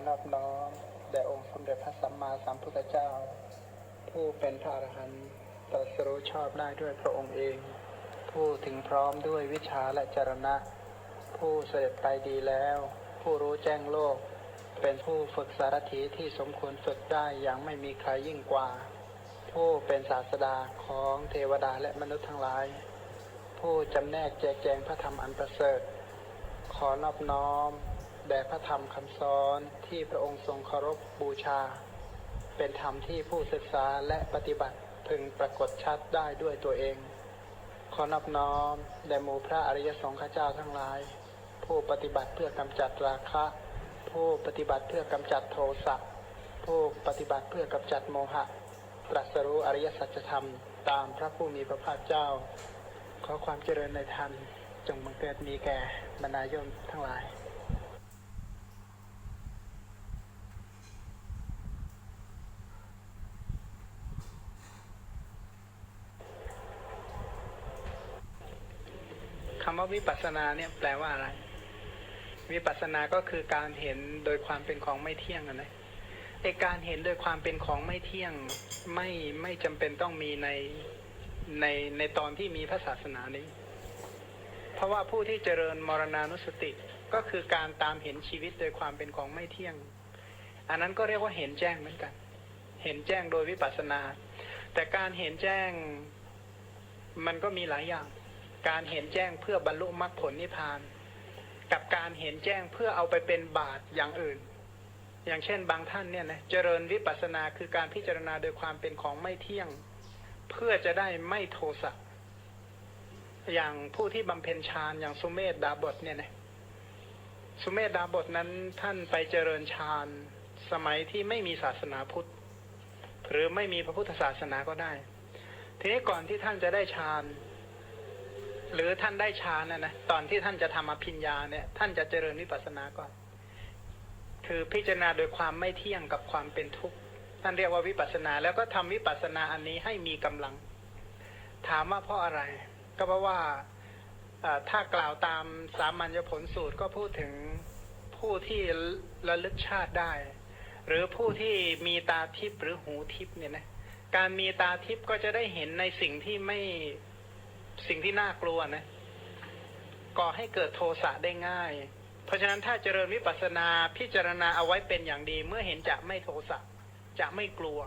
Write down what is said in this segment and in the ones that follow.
อนอบน้อมแด่องค์สมเด็จพระสัมมาสัมพุทธเจ้า ผู้เป็นพระอรหันต์ตรัสรู้ชอบได้ด้วยพระองค์เอง ผู้ถึงพร้อมด้วยวิชาและจรณะ ผู้เสด็จไปดีแล้ว ผู้รู้แจ้งโลก เป็นผู้ฝึกสารถีที่สมควรฝึกได้อย่างไม่มีใครยิ่งกว่า ผู้เป็นศาสดาของเทวดาและมนุษย์ทั้งหลาย ผู้จำแนกแจกแจงพระธรรมอันประเสริฐ ขอนอบน้อม แด่พระธรรมคำสอนที่พระองค์ทรงเคารพบูชา เป็นธรรมที่ผู้ศึกษาและปฏิบัติพึงปรากฏชัดได้ด้วยตัวเอง ขอนอบน้อมแด่หมู่พระอริยสงฆ์ข้าเจ้าทั้งหลาย ผู้ปฏิบัติเพื่อกำจัดราคะ ผู้ปฏิบัติเพื่อกำจัดโทสะผู้ปฏิบัติเพื่อกำจัดโมหะ ตรัสรู้อริยสัจธรรม ตามพระผู้มีพระภาคเจ้า ขอความเจริญในธรรมจงบังเกิดมีแก่บรรดาโยมทั้งหลาย คำว่าวิปัสสนาเนี่ยแปลว่าอะไร วิปัสสนาก็คือการเห็นโดยความเป็นของไม่เที่ยงอะนะไอการเห็นโดยความเป็นของไม่เที่ยงไม่ไม่จำเป็นต้องมีในในในตอนที่มีพระศาสนานี้ เพราะว่าผู้ที่เจริญมรณานุสติก็คือการตามเห็นชีวิตโดยความเป็นของไม่เที่ยง อันนั้นก็เรียกว่าเห็นแจ้งเหมือนกัน เห็นแจ้งโดยวิปัสสนา แต่การเห็นแจ้งมันก็มีหลายอย่าง การเห็นแจ้งเพื่อบรรลุมรรคผลนิพพาน กับการเห็นแจ้งเพื่อเอาไปเป็นบาตรอย่างอื่น อย่างเช่นบางท่านเนี่ยนะเจริญวิปัสสนาคือการพิจารณาโดยความเป็นของไม่เที่ยง เพื่อจะได้ไม่โทสะอย่างผู้ที่บำเพ็ญฌานอย่างสุเมธดาบทเนี่ยนะสุเมธดาบทนั้นท่านไปเจริญฌานสมัยที่ไม่มีศาสนาพุทธ หรือไม่มีพระพุทธศาสนาก็ได้ ทีนี้ก่อนที่ท่านจะได้ฌาน หรือท่านได้ฌานนะนะตอนที่ท่านจะทำอภิญญาเนี่ย ท่านจะเจริญวิปัสสนาก่อน คือพิจารณาโดยความไม่เที่ยงกับความเป็นทุกข์ท่านเรียกว่าวิปัสสนา แล้วก็ทำวิปัสสนาอันนี้ให้มีกำลัง ถามว่าเพราะอะไร ก็เพราะว่าถ้ากล่าวตามสามัญญผลสูตรก็พูดถึงผู้ที่ระลึกชาติได้ หรือผู้ที่มีตาทิพย์หรือหูทิพย์เนี่ยนะการมีตาทิพย์ก็จะได้เห็นในสิ่งที่ไม่ สิ่งที่น่ากลัวนะก่อให้เกิดโทสะได้ง่าย เพราะฉะนั้นถ้าเจริญวิปัสสนาพิจารณาเอาไว้เป็นอย่างดี เมื่อเห็นจะไม่โทสะจะไม่กลัว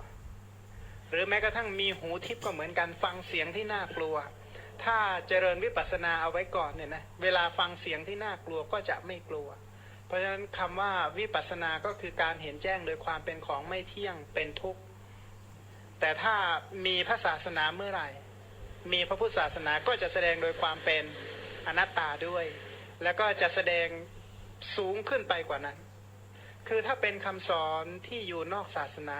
หรือแม้กระทั่งมีหูทิพย์ก็เหมือนกันฟังเสียงที่น่ากลัว ถ้าเจริญวิปัสสนาเอาไว้ก่อนเนี่ยนะเวลาฟังเสียงที่น่ากลัวก็จะไม่กลัว เพราะฉะนั้นคำว่าวิปัสสนาก็คือการเห็นแจ้งโดยความเป็นของไม่เที่ยงเป็นทุกข์แต่ถ้ามีพระศาสนาเมื่อไหร่ มีพระพุทธศาสนาก็จะแสดงโดยความเป็นอนัตตาด้วย แล้วก็จะแสดงสูงขึ้นไปกว่านั้น คือถ้าเป็นคำสอนที่อยู่นอกศาสนา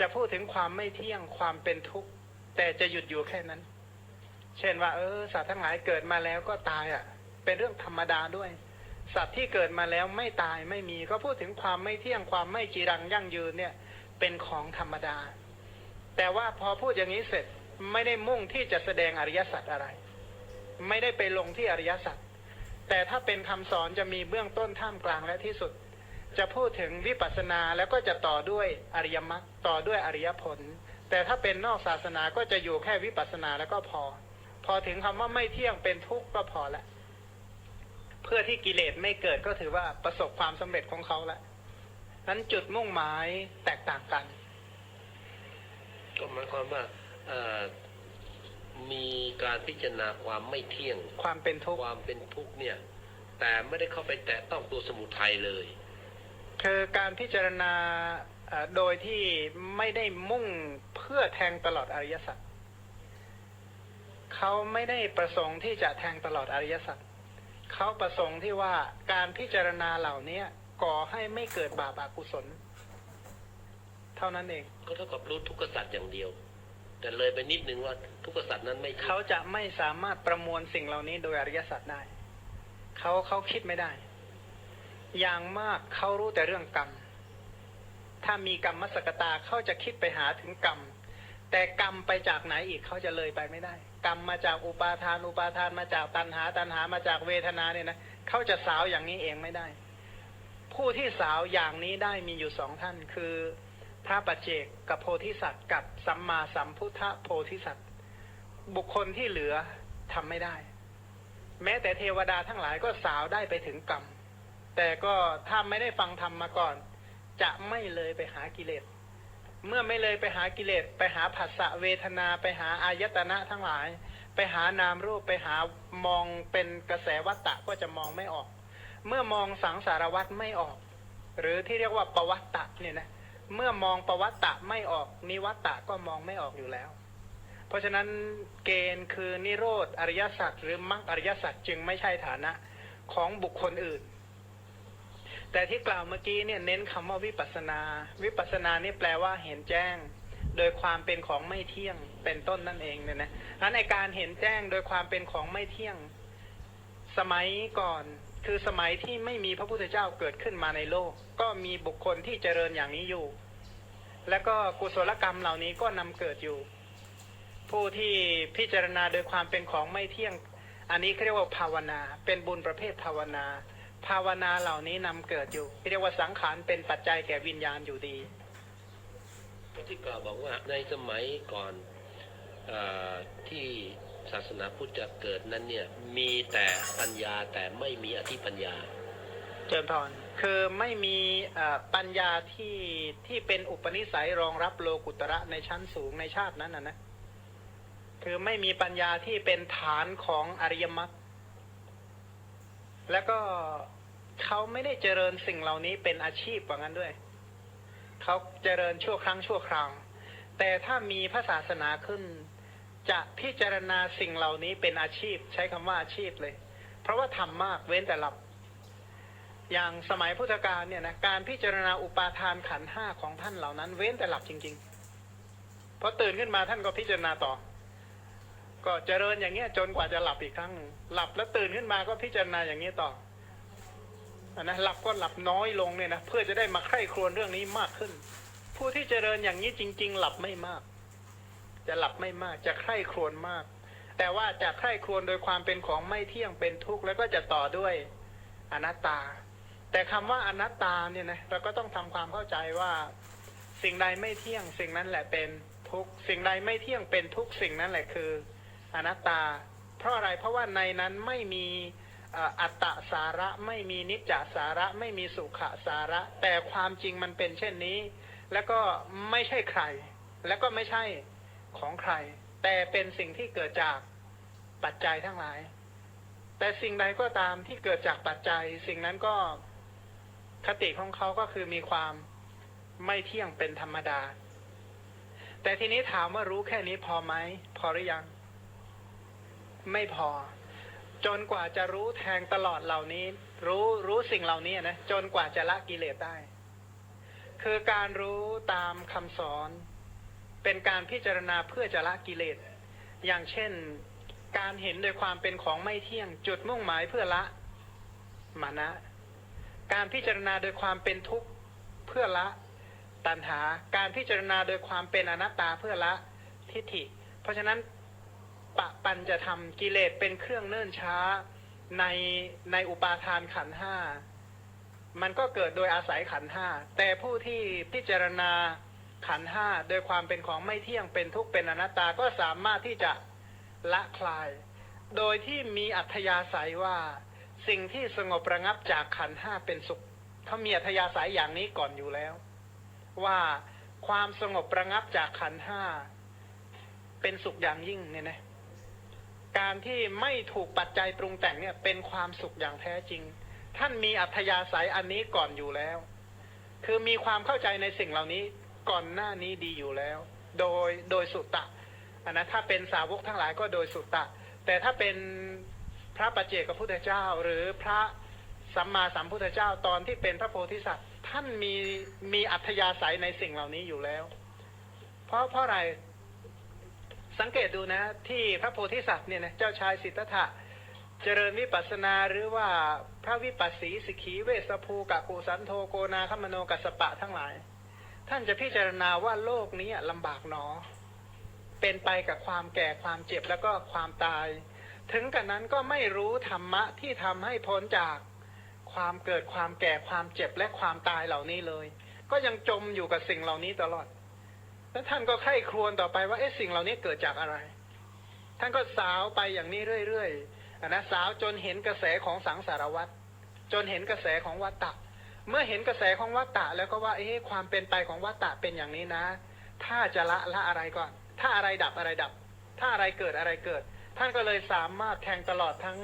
จะพูดถึงความไม่เที่ยงความเป็นทุกข์ แต่จะหยุดอยู่แค่นั้น เช่นว่า เออสัตว์ทั้งหลายเกิดมาแล้วก็ตายอะ เป็นเรื่องธรรมดาด้วย สัตว์ที่เกิดมาแล้วไม่ตายไม่มี ก็พูดถึงความไม่เที่ยงความไม่จีรังยั่งยืนเนี่ย เป็นของธรรมดา แต่ว่าพอพูดอย่างนี้เสร็จ ไม่ได้มุ่งที่จะแสดงอริยสัจอะไร ไม่ได้ไปลงที่อริยสัจแต่ถ้าเป็นคำสอนจะมีเบื้องต้นท่ามกลางและที่สุด จะพูดถึงวิปัสสนาแล้วก็จะต่อด้วยอริยมรรคต่อด้วยอริยผล แต่ถ้าเป็นนอกศาสนาก็จะอยู่แค่วิปัสสนาแล้วก็พอ พอถึงคำว่าไม่เที่ยงเป็นทุกข์ก็พอละ เพื่อที่กิเลสไม่เกิดก็ถือว่าประสบความสำเร็จของเขาละนั้นจุดมุ่งหมายแตกต่างกันก็หมายความว่า มีการพิจารณาความไม่เที่ยง ความเป็นทุกข์ความเป็นทุกข์เนี่ย แต่ไม่ได้เข้าไปแตะต้องตัวสมุทัยเลย คือการพิจารณาเอ่อโดยที่ไม่ได้มุ่งเพื่อแทงตลอดอริยสัจเขาไม่ได้ประสงค์ที่จะแทงตลอดอริยสัจเขาประสงค์ที่ว่าการพิจารณาเหล่านี้ก่อให้ไม่เกิดบาปอากุศล เท่านั้นเอง ก็เท่ากับรู้ทุกขสัตว์อย่างเดียว แต่เลยไปนิดนึงว่าทุกขสัตว์นั้นไม่เขาจะไม่สามารถประมวลสิ่งเหล่านี้โดยอริยสัจได้เขาเขาคิดไม่ได้ อย่างมากเขารู้แต่เรื่องกรรม ถ้ามีกรรมมสกตาเขาจะคิดไปหาถึงกรรม แต่กรรมไปจากไหนอีกเขาจะเลยไปไม่ได้ กรรมมาจากอุปาทาน อุปาทานมาจากตัณหา ตัณหามาจากเวทนาเนี่ยนะเขาจะสาวอย่างนี้เองไม่ได้ ผู้ที่สาวอย่างนี้ได้มีอยู่สองท่านคือ พระปัจเจกกับโพธิสัตว์กับสัมมาสัมพุทธโพธิสัตว์ บุคคลที่เหลือทำไม่ได้ แม้แต่เทวดาทั้งหลายก็สาวได้ไปถึงกรรม แต่ก็ถ้าไม่ได้ฟังธรรมมาก่อน จะไม่เลยไปหากิเลส เมื่อไม่เลยไปหากิเลส ไปหาผัสสะเวทนาไปหาอายตนะทั้งหลาย ไปหานามรูปไปหามองเป็นกระแสวัตตะก็จะมองไม่ออก เมื่อมองสังสารวัตไม่ออก หรือที่เรียกว่าปวัตตะเนี่ยนะ เมื่อมองปวัตตะไม่ออก นิวัตตะก็มองไม่ออกอยู่แล้ว เพราะฉะนั้นเกณฑ์คือนิโรธอริยสัจหรือมรรคอริยสัจจึงไม่ใช่ฐานะของบุคคลอื่น แต่ที่กล่าวเมื่อกี้เนี่ยเน้นคำว่าวิปัสนา วิปัสสนานี่แปลว่าเห็นแจ้ง โดยความเป็นของไม่เที่ยงเป็นต้นนั่นเองเนี่ยนะนั้นในการเห็นแจ้งโดยความเป็นของไม่เที่ยง สมัยก่อนคือสมัยที่ไม่มีพระพุทธเจ้าเกิดขึ้นมาในโลก ก็มีบุคคลที่เจริญอย่างนี้อยู่ แล้วก็กุศลกรรมเหล่านี้ก็นำเกิดอยู่ ผู้ที่พิจารณาโดยความเป็นของไม่เที่ยง อันนี้เรียกว่าภาวนา เป็นบุญประเภทภาวนา ภาวนาเหล่านี้นำเกิดอยู่เรียกว่าสังขารเป็นปัจจัยแก่วิญญาณอยู่ดีที่กล่าวบอกว่าในสมัยก่อนอที่ศาสนาพุทธจะเกิดนั้นเนี่ยมีแต่ปัญญาแต่ไม่มีอธิปัญญา จริญพรคือไม่มีปัญญาที่ที่เป็นอุปนิสัยรองรับโลกุตระในชั้นสูงในชาตินั้นนะนะคือไม่มีปัญญาที่เป็นฐานของอริยมรรคแล้วก็เขาไม่ได้เจริญสิ่งเหล่านี้เป็นอาชีพว่างั้นด้วย เขาเจริญชั่วครั้งชั่วคราวแต่ถ้ามีพระศาสนาขึ้น จะพิจารณาสิ่งเหล่านี้เป็นอาชีพ ใช้คำว่าอาชีพเลย เพราะว่าทำมากเว้นแต่หลับ อย่างสมัยพุทธกาลเนี่ยนะการพิจารณาอุปาทานขันห้าของท่านเหล่านั้น เว้นแต่หลับจริงๆพอตื่นขึ้นมาท่านก็พิจารณาต่อ ก็เจริญอย่างเงี้ยจนกว่าจะหลับอีกครั้งหลับแล้วตื่นขึ้นมาก็พิจารณาอย่างนี้ต่ออนนะหลับก็หลับน้อยลงเนี่ยนะเพื่อจะได้มาใคร่ครวญเรื่องนี้มากขึ้น ผู้ที่เจริญอย่างนี้จริง ๆ หลับไม่มาก จะหลับไม่มากจะใคร่ครวญมาก แต่ว่าจะใคร่ครวญโดยความเป็นของไม่เที่ยงเป็นทุกข์แล้วก็จะต่อด้วยอนัตตา แต่คำว่าอนัตตาเนี่ยนะเราก็ต้องทำความเข้าใจว่าสิ่งใดไม่เที่ยงสิ่งนั้นแหละเป็นทุกสิ่งใดไม่เที่ยงเป็นทุกสิ่งนั้นแหละคือ อนัตตา เพราะอะไรเพราะว่าในนั้นไม่มีอัตตสาระไม่มีนิจจสาระไม่มีสุขสาระ แต่ความจริงมันเป็นเช่นนี้ แล้วก็ไม่ใช่ใคร แล้วก็ไม่ใช่ของใคร แต่เป็นสิ่งที่เกิดจากปัจจัยทั้งหลาย แต่สิ่งใดก็ตามที่เกิดจากปัจจัย สิ่งนั้นก็ คติของเขาก็คือมีความไม่เที่ยงเป็นธรรมดา แต่ทีนี้ถามว่ารู้แค่นี้พอไหม พอหรือยัง ไม่พอ จนกว่าจะรู้แทงตลอดเหล่านี้ รู้รู้สิ่งเหล่านี้นะจนกว่าจะละกิเลสได้ คือการรู้ตามคำสอน เป็นการพิจารณาเพื่อจะละกิเลส อย่างเช่นการเห็นโดยความเป็นของไม่เที่ยงจุดมุ่งหมายเพื่อละมานะ การพิจารณาโดยความเป็นทุกข์เพื่อละ ตัณหา การพิจารณาโดยความเป็นอนัตตาเพื่อละทิฏฐิ เพราะฉะนั้นปะปันจะทำกิเลสเป็นเครื่องเนิ่นช้าในในอุปาทานขันห้ามันก็เกิดโดยอาศัยขันห้าแต่ผู้ที่พิจารณาขันห้าโดยความเป็นของไม่เที่ยงเป็นทุกข์เป็นอนัตตาก็สามารถที่จะละคลาย โดยที่มีอัธยาศัยว่า สิ่งที่สงบระงับจากขันห้าเป็นสุขเขามีอัธยาศัยอย่างนี้ก่อนอยู่แล้ว ว่าความสงบระงับจากขันห้าเป็นสุขอย่างยิ่งเนี่ยนะการที่ไม่ถูกปัจจัยปรุงแต่งเนี่ยเป็นความสุขอย่างแท้จริง ท่านมีอัธยาศัยอันนี้ก่อนอยู่แล้ว คือมีความเข้าใจในสิ่งเหล่านี้ก่อนหน้านี้ดีอยู่แล้ว โดยโดยสุตตะอันนะถ้าเป็นสาวกทั้งหลายก็โดยสุตตะ แต่ถ้าเป็น พระปัจเจกพระพุทธเจ้า หรือพระสัมมาสัมพุทธเจ้าตอนที่เป็นพระโพธิสัตว์ ท่านมีมีอัธยาศัยในสิ่งเหล่านี้อยู่แล้ว เพราะเพราะอะไรสังเกตดูนะ ที่พระโพธิสัตว์เนี่ยนะเจ้าชายสิทธัตถะเจริญวิปัสสนาหรือว่าพระวิปัสสีสิกีเวสภูกะกุสันโทโกนาคมโนกัสสปะทั้งหลาย ท่านจะพิจารณาว่าโลกนี้ลำบากหนอ เป็นไปกับความแก่ความเจ็บแล้วก็ความตาย ถึงกันนั้นก็ไม่รู้ธรรมะที่ทำให้พ้นจากความเกิดความแก่ความเจ็บและความตายเหล่านี้เลย ก็ยังจมอยู่กับสิ่งเหล่านี้ตลอด แล้วท่านก็ไข้ครวญต่อไปว่าเอ๊ะสิ่งเหล่านี้เกิดจากอะไร ท่านก็สาวไปอย่างนี้เรื่อยๆนะสาวจนเห็นกระแสของสังสารวัตรจนเห็นกระแสของวัตตะ เมื่อเห็นกระแสของวัตตะ แล้วก็ว่าเอ๊ะความเป็นไปของวัตตะเป็นอย่างนี้นะ ถ้าจะละละอะไรก่อน ถ้าอะไรดับอะไรดับ ถ้าอะไรเกิดอะไรเกิด ท่านก็เลยสามารถแทงตลอดทั้ง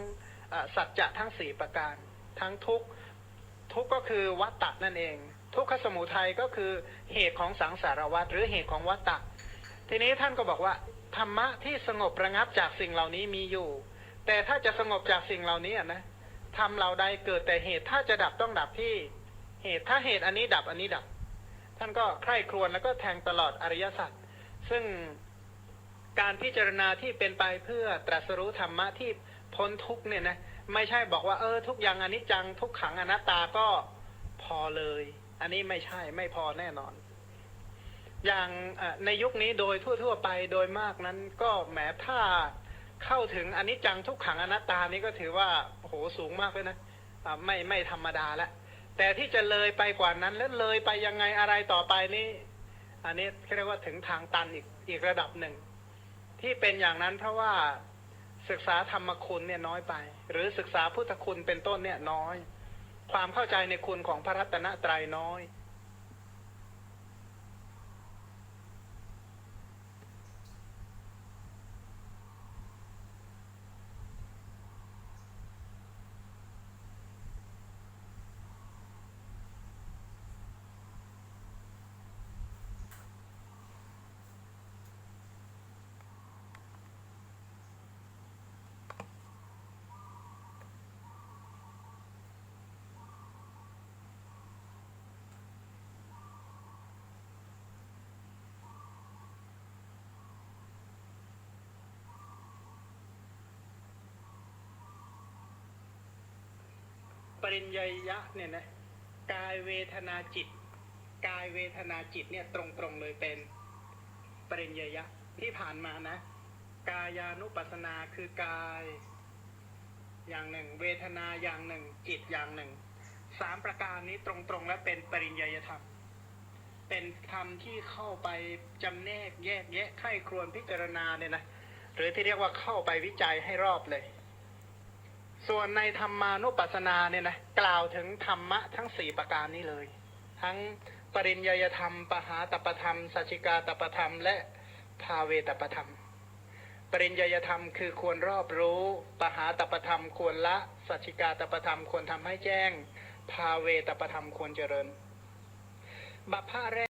สัจจะทั้งสี่ประการ ทั้งทุกทุกก็คือวัตตะนั่นเอง ทุกขสมุทัยก็คือเหตุของสังสารวัฏหรือเหตุของวัตตะ ทีนี้ท่านก็บอกว่าธรรมะที่สงบระงับจากสิ่งเหล่านี้มีอยู่ แต่ถ้าจะสงบจากสิ่งเหล่านี้นะทำเราใดเกิดแต่เหตุถ้าจะดับต้องดับที่เหตุถ้าเหตุอันนี้ดับอันนี้ดับ ท่านก็ใคร่ครวญแล้วก็แทงตลอดอริยสัจซึ่ง การพิจารณาที่เป็นไปเพื่อตรัสรู้ธรรมะที่พ้นทุกเนี่ยนะไม่ใช่บอกว่าเออทุกอย่างอนิจจังทุกขังอนัตตาก็พอเลย อันนี้ไม่ใช่ไม่พอแน่นอน อย่างในยุคนี้โดยทั่ว ๆ ไปโดยมากนั้นก็แหมถ้าเข้าถึงอนิจจังทุกขังอนัตตานี้ก็ถือว่าโหสูงมากเลยนะไม่ไม่ธรรมดาล้วแต่ที่จะเลยไปกว่านั้นแล้วเลยไปยังไงอะไรต่อไปนี่อันนี้เรียกว่าถึงทางตันอีกอีกระดับหนึ่ง ที่เป็นอย่างนั้นเพราะว่าศึกษาธรรมคุณเนี่ยน้อยไป หรือศึกษาพุทธคุณเป็นต้นเนี่ยน้อย ความเข้าใจในคุณของพระรัตนตรัยน้อย ปริญญายะเนี่ยนะกายเวทนาจิต กายเวทนาจิตเนี่ยตรงๆเลยเป็นปริญญายะที่ผ่านมานะ กายานุปัสนาคือกาย อย่างหนึ่ง เวทนาอย่างหนึ่ง จิตอย่างหนึ่งสามประการนี้ตรงๆและเป็นปริญญาธรรม เป็นธรรมที่เข้าไปจำแนกแยกแยะไข้ครวนพิจารณาเนี่ยนะหรือที่เรียกว่าเข้าไปวิจัยให้รอบเลย ส่วนในธรรมานุปัสสนาเนี่ยนะกล่าวถึงธรรมะทั้งสี่ประการนี้เลย ทั้งปริญญาธรรม ปหาตปธรรมสัจจิกาตปธรรม และภาเวตปธรรม ปริญญาธรรมคือควรรอบรู้ ปหาตปธรรม ควรละสัจจิกาตปธรรม ควรทำให้แจ้ง ภาเวตปธรรมควรเจริญบัพพะแรก